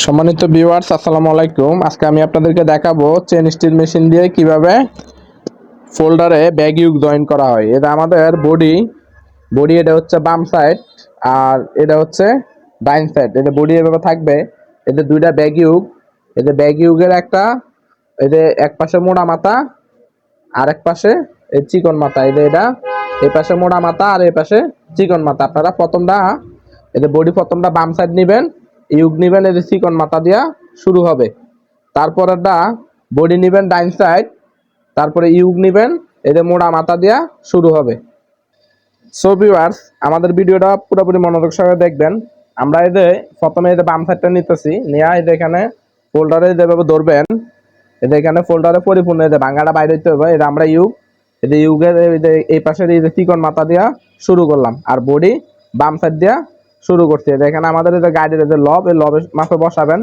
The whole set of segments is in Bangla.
সম্মানিত ভিউয়ার্স আসসালামু আলাইকুম। আজকে আমি আপনাদেরকে দেখাবো চেন স্টিল মেশিন দিয়ে কীভাবে ফোল্ডারে ব্যাগ ইউক জয়েন করা হয়। এটা আমাদের বডি বডি এটা হচ্ছে বাম সাইড আর এটা হচ্ছে ডাইন সাইড এটা বডি এভাবে থাকবে। এতে দুইটা ব্যাগ ইউক এতে ব্যাগ ইউকের একটা এতে এক পাশে মোড়া মাথা আর এক পাশে চিকন মাথা। এটা এটা, এই পাশে মোড়া মাথা আর এই পাশে চিকন মাথা। আপনারা প্রথমটা এতে বডি প্রথমটা বাম সাইড নেবেন। ইউক নেবেন এতে চিকন মাথা দিয়া শুরু হবে তারপরেরটা বডি নিবেন ডাইন সাইড তারপরে ইউক নেবেন এতে মোড়া মাথা দিয়া শুরু হবে সো ভিউয়ার্স আমাদের ভিডিওটা পুরোপুরি মনোযোগ সহকারে দেখবেন আমরা এদের প্রথমে এদের বাম সাইডটা নিতেছি নিয়ে এদের এখানে ফোল্ডারে যেভাবে ধরবেন এদের এখানে ফোল্ডারে পরিপূর্ণ এদের ভাঙাটা বাইরে হইতে হবে এটা আমরা ইউক এদের ইউকের এদের এই পাশের এই যে চিকন মাথা দিয়া শুরু করলাম আর বডি বাম সাইড দিয়া শুরু করছি এখানে আমাদের যে গাড়ির যে লব এই লবের মাপে বসাবেন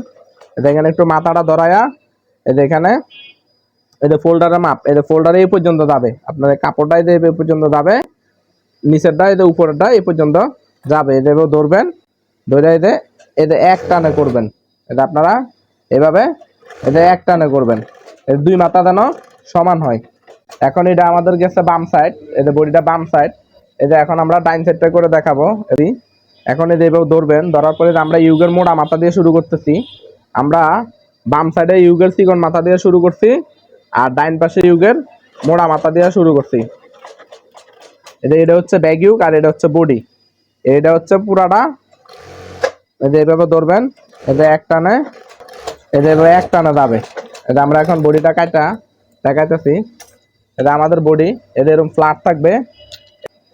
এখানে একটু মাথাটা ধরায়া এখানে যে ফোল্ডারের মাপ এদের ফোল্ডারে এই পর্যন্ত যাবে আপনাদের কাপড়টা এদের এই পর্যন্ত যাবে নিচেরটা এদের উপরেরটা এই পর্যন্ত যাবে এদের ধরবেন ধরে এদের এদের এক টানে করবেন এটা আপনারা এভাবে এদের এক টানে করবেন এর দুই মাথা যেন সমান হয় এখন এটা আমাদের গেছে বাম সাইড এদের বডিটা বাম সাইড এটা এখন আমরা ডাইন সাইডটা করে দেখাবো এই এখন এদের এভাবে ধরবেন, ধরার পরে আমরা ইউগের মোড়া মাথা দিয়ে শুরু করতেছি, আমরা বাম সাইডে ইউগের চিকন মাথা দিয়ে শুরু করছি আর ডাইন পাশে ইউগের মোড়া মাথা দিয়ে শুরু করছি। এটা এটা হচ্ছে ব্যাগ ইউক আর এটা হচ্ছে বডি। এটা হচ্ছে পুরাটা। এই যে এভাবে ধরবেন এটা এক টানে এটা এভাবে এক টানে যাবে। এটা আমরা এখন বডিটা কাটা দেখাইতেছি। এটা আমাদের বডি এটা এরকম ফ্ল্যাট থাকবে।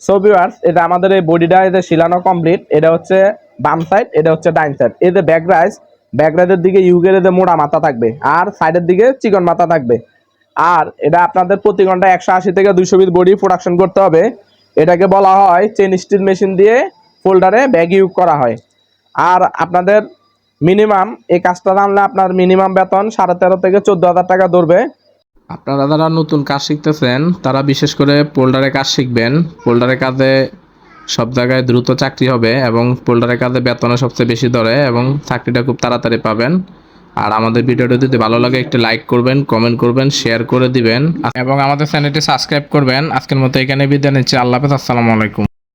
সো ভিউয়ার্স এটা আমাদের এই বডিটা এদের শিলানো কমপ্লিট এটা হচ্ছে বাম সাইড এটা হচ্ছে ডাইন সাইড এই যে ব্যাক রাইস ব্যাক রাইডের দিকে ইউগের এদের মোড়া মাথা থাকবে, আর সাইডের দিকে চিকন মাথা থাকবে। আর এটা আপনাদের প্রতি ঘণ্টা একশো আশি থেকে দুইশো পিস বডি প্রোডাকশন করতে হবে। এটাকে বলা হয় চেন স্টিল মেশিন দিয়ে ফোল্ডারে ব্যাগ ইউজ করা হয়। আর আপনাদের মিনিমাম এই কাজটা জানলে আপনার মিনিমাম বেতন সাড়ে তেরো থেকে চোদ্দ হাজার টাকা ধরবে। আপনারা যারা নতুন কাজ শিখতেছেন, তারা বিশেষ করে পোল্ডারে কাজ শিখবেন। পোল্ডারের কাজে সব জায়গায় দ্রুত চাকরি হবে এবং পোল্ডারের কাজে বেতনও সবচেয়ে বেশি ধরে এবং চাকরিটা খুব তাড়াতাড়ি পাবেন। আর আমাদের ভিডিওটা যদি ভালো লাগে, একটু লাইক করবেন, কমেন্ট করবেন, শেয়ার করে দিবেন। এবং আমাদের চ্যানেলটি সাবস্ক্রাইব করবেন। আজকের মতো এখানে বিদায় নিচ্ছি। আল্লাহ হাফেজ, আসসালামু আলাইকুম।